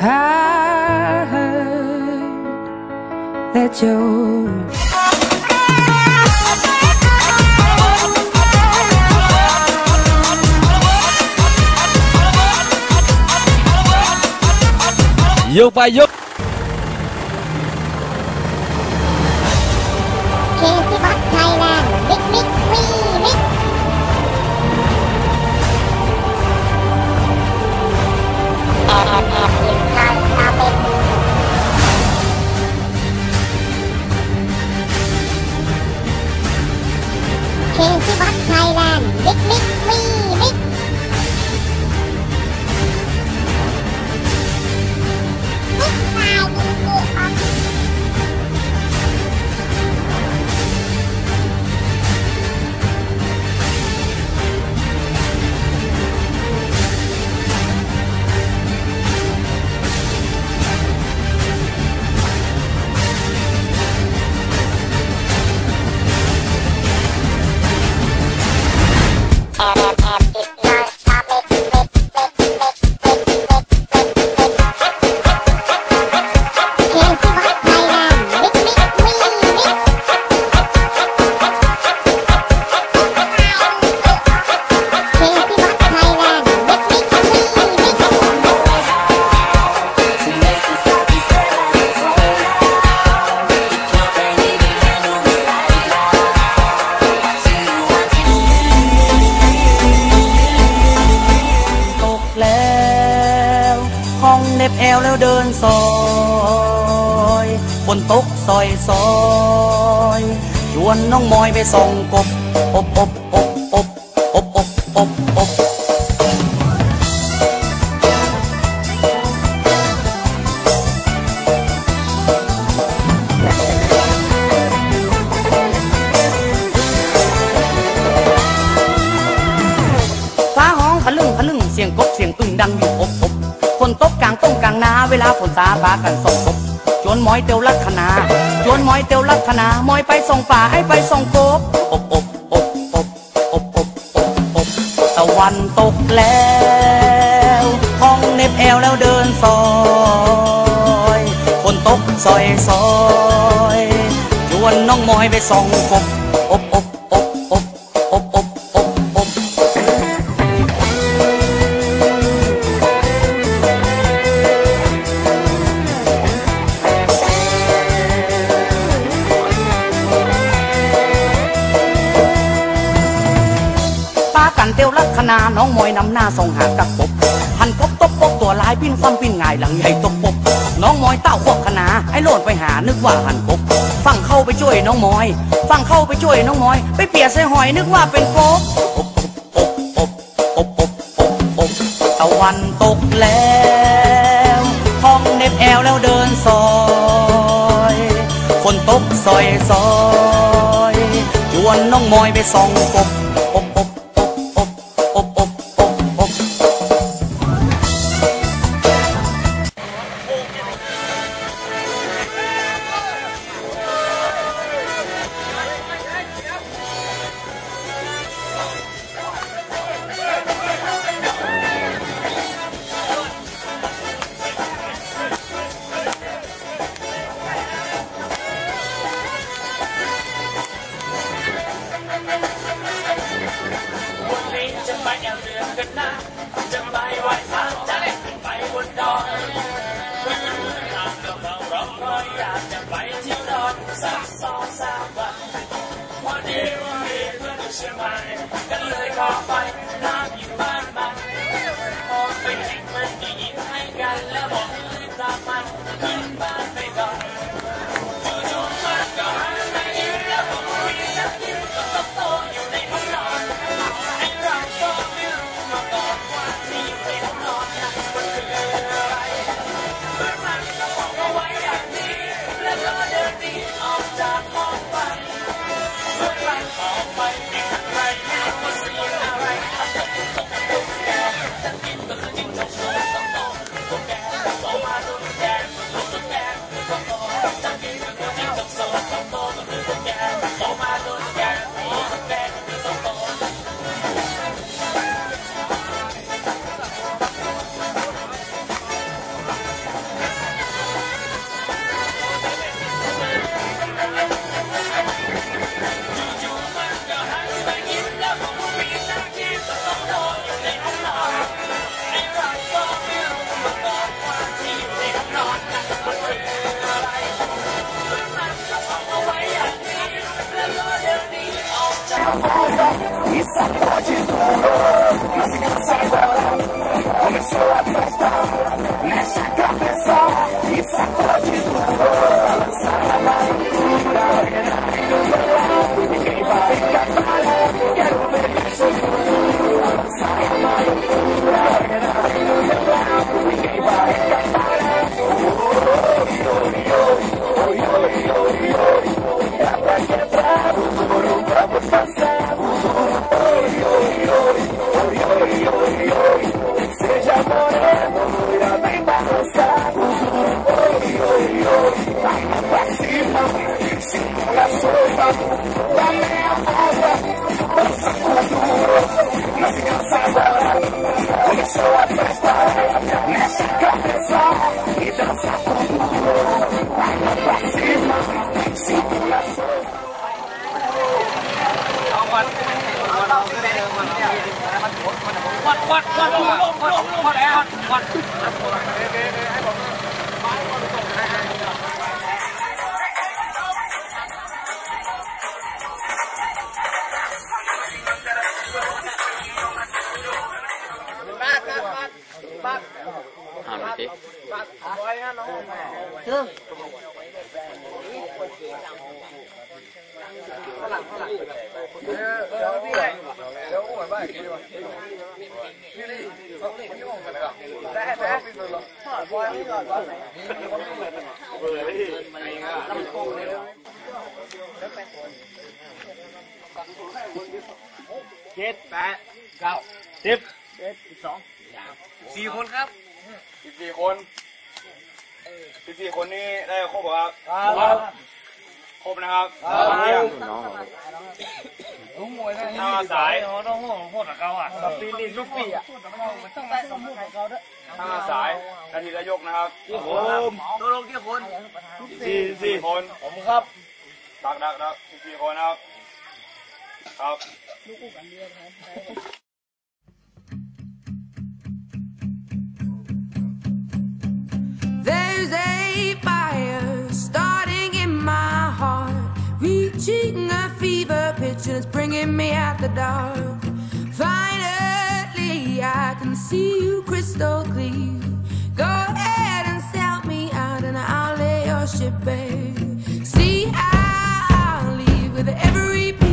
I heard that you're Yo, by yo. ซอยซอยชวนน้องมอยไปส่องกบอบอบอบอบอบอบอบอบฟ้าห้องพะลึงพะลึงเสียงกบเสียงอึ่งดังอยู่อบอบ ฝนตกกลางต้งกลางนาเวลาฝนสาบากันส่งกบจวนมอยเตียวลักษณาจวนมอยเตียวลักษณามอยไปส่งป่าให้ไปส่งกบอบอบอบอบอบอบอบอบตะวันตกแล้วห้องเน็บแอวแล้วเดินซอยฝนตกซอยซอยชวนน้องมอยไปส่งกบอบอบ กันเตียวลักษณาน้องมอยนำหน้าส่งหากับปบหันกบตบปบตัวลายปิ้นซ้ำปิ้นง่ายหลังใหญ่ตบปบน้องมอยเต้าขวบขนาไอ้โลดไปหานึกว่าหันกบฟังเข้าไปช่วยน้องมอย ฟังเข้าไปช่วยน้องมอย ไปเปียกใส่หอยนึกว่าเป็นกบอบอบอบอบอบอบตะวันตกแล้วห้องเน็บแอวแล้วเดินซอยฝนตกซอยซอยชวนน้องมอยไปส่องกบ Papa. vai moreno, loira. Oi, oi, oi, vai pra cima, segura solta, da meia volta, dança quando não se cansa agora. Começou a festa, nessa cabeça e dança quando vai pra cima, segura solta. What, what, what, what, what? con đấy con con cái cái cái hai con mãi con được hai hai thế Thương เจ็ดแปดเก้าสิบเอ็ดสิบสองสี่คนครับสิบสี่คนสิบสี่คนนี่ได้ครบเหรอครับครับค รบนะครับครับถ้ามาสายต้องโหดโหดกับเขาอะปีนลูกปีอะถ้ามาสายนาทีละยกนะครับผมตัวลงกี่คนสี่สี่คนผมครับดักดักดักสิบสี่คนนะครับ ครับ and it's bringing me out the dark. Finally, I can see you crystal clear. Go ahead and sell me out, and I'll lay your ship bare. See, I'll leave with every.